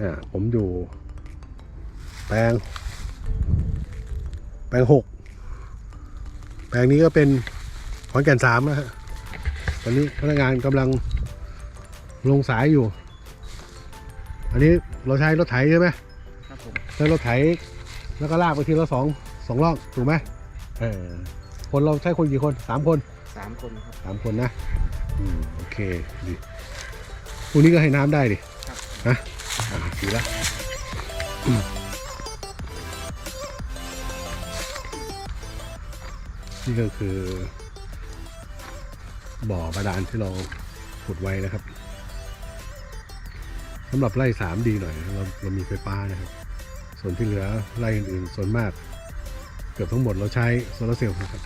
อ่าผมอยู่ แปลง แปลงหกแปลงนี้ก็เป็นขอนแก่นสามนะฮะตอนนี้พนักงานกำลังลงสายอยู่ อันนี้เราใช้รถไถใช่ไหมครับผมใช้รถไถแล้วก็ลากไปทีละสองสองรอบถูกไหมเออคนเราใช้คนกี่คนสามคนสามคนครับสามคนนะอืมโอเคดีพรุ่งนี้ก็ให้น้ำได้ดิครับนะ อ่าดีละอืมนี่ก็คือ บ่อบาดาลที่เราขุดไว้นะครับสำหรับไร่สามดีหน่อย เราเรามีไฟฟ้านะครับ ส่วนที่เหลือไร่อื่นๆส่วนมาก เกือบทั้งหมดเราใช้โซลาร์เซลล์นะครับ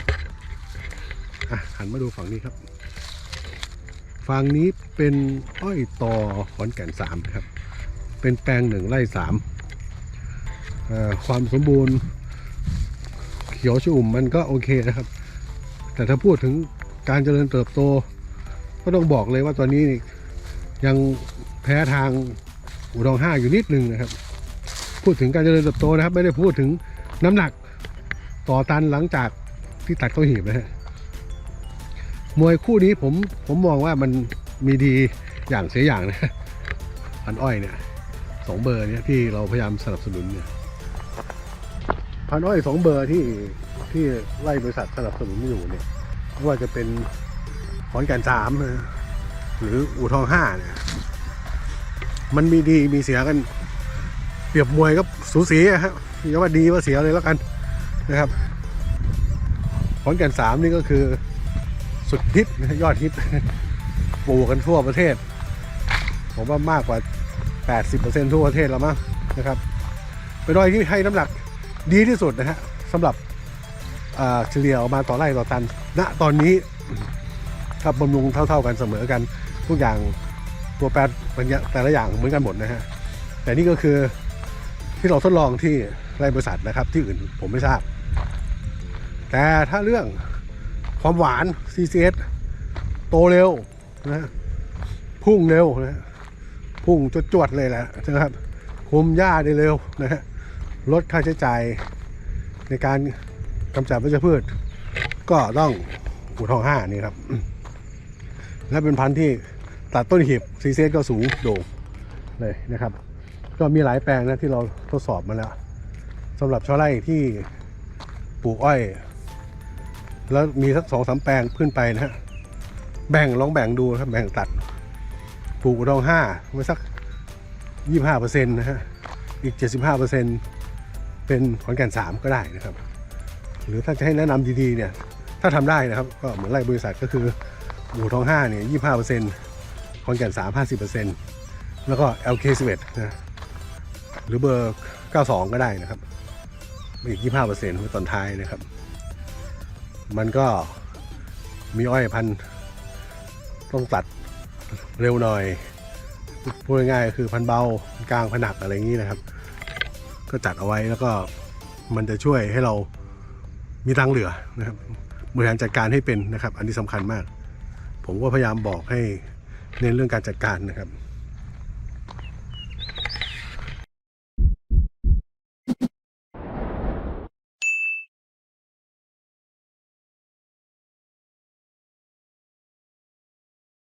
อะหันมาดูฝั่งนี้ครับ ฝั่งนี้เป็นอ้อยตอขอนแก่นสามนะครับ เป็นแปลงหนึ่งไร่สามความสมบูรณ์เขียวชุ่มมันก็โอเคนะครับ แต่ถ้าพูดถึงการเจริญเติบโต ก็ต้องบอกเลยว่าตอนนี้ยังแพ้ทางอุดรห้าอยู่นิดนึงนะครับ พูดถึงการเจริญเติบโตนะครับ ไม่ได้พูดถึงน้ำหนักต่อตันหลังจากที่ตัดเข้าหีบนะฮะมวยคู่นี้ผมผมมองว่ามันมีดีอย่างเสียอย่างนะพันอ้อยเนี่ย สองเบอร์เนี่ยที่เราพยายามสนับสนุนเนี่ยพันอ้อยสองเบอร์ที่ที่ไล่บริษัทสนับสนุนอยู่เนี่ยไม่ว่าจะเป็นขอนแก่นสามหรืออู่ทองห้าเนี่ยมันมีดีมีเสียกันเปรียบมวยก็สูสีอะครับเรียกว่าดีว่าเสียเลยแล้วกันนะครับขอนแก่นสามนี่ก็คือสุดฮิตยอดฮิตปลูกกันทั่วประเทศ ผมว่ามากกว่า 80%ทั่วประเทศแล้วมั้งนะครับ เป็นอ้อยที่ให้น้ำหนักดีที่สุดนะฮะสำหรับเฉลี่ยออกมาต่อไร่ต่อตัน ณ ตอนนี้ครับบำรุงเท่า ๆกันเสมอกัน ทุกอย่างตัวแปรแต่ละอย่างเหมือนกันหมดนะฮะ แต่นี่ก็คือที่เราทดลองที่ไร่บริษัทนะครับ ที่อื่นผมไม่ทราบ แต่ถ้าเรื่องความหวาน CCS โตเร็วนะฮะพุ่งเร็วนะ พุ่งจวดๆเลยแหละนะครับ คุมหญ้าได้เร็วนะฮะลดค่าใช้จ่ายในการกำจัดวัชพืช ก็ต้องอูทองห้านี่ครับ และเป็นพันธุ์ที่ตัดต้นหีบ CCS ก็สูงโด่งเลยนะครับ ก็มีหลายแปลงนะที่เราทดสอบมาแล้วสำหรับชาวไร่ที่ปลูกอ้อย แล้วมีสักสองสามแปลงขึ้นไปนะฮะแบ่งลองแบ่งดูครับแบ่งตัด ปลูกอุดองห้าไว้สักยี่ห้าเปอร์เซ็นต์นะฮะ อีกเจ็ดสิบห้าเปอร์เซ็นต์เป็นขอนแก่นสามก็ได้นะครับ หรือถ้าจะให้แนะนำดีๆเนี่ย ถ้าทำได้นะครับ ก็เหมือนไล่บริษัทก็คืออู่ทองห้าเนี่ยยี่ห้าเปอร์เซ็นต์ขอนแก่นสามห้าสิบเปอร์เซ็นต์แล้วก็ LK สิบเอ็ดนะ หรือเบอร์เก้าสองก็ได้นะครับ อีกยี่ห้าเปอร์เซ็นต์ไว้ตอนท้ายนะครับ มันก็มีอ้อยพันต้องตัด เร็วหน่อยพูดง่ายๆก็คือพันธุ์เบากลางพันหนักอะไรอย่างนี้นะครับ ก็จัดเอาไว้แล้วก็มันจะช่วยให้เรามีตังเหลือนะครับบริหารจัดการให้เป็นนะครับ อันนี้สำคัญมาก ผมก็พยายามบอกให้เน้นเรื่องการจัดการนะครับ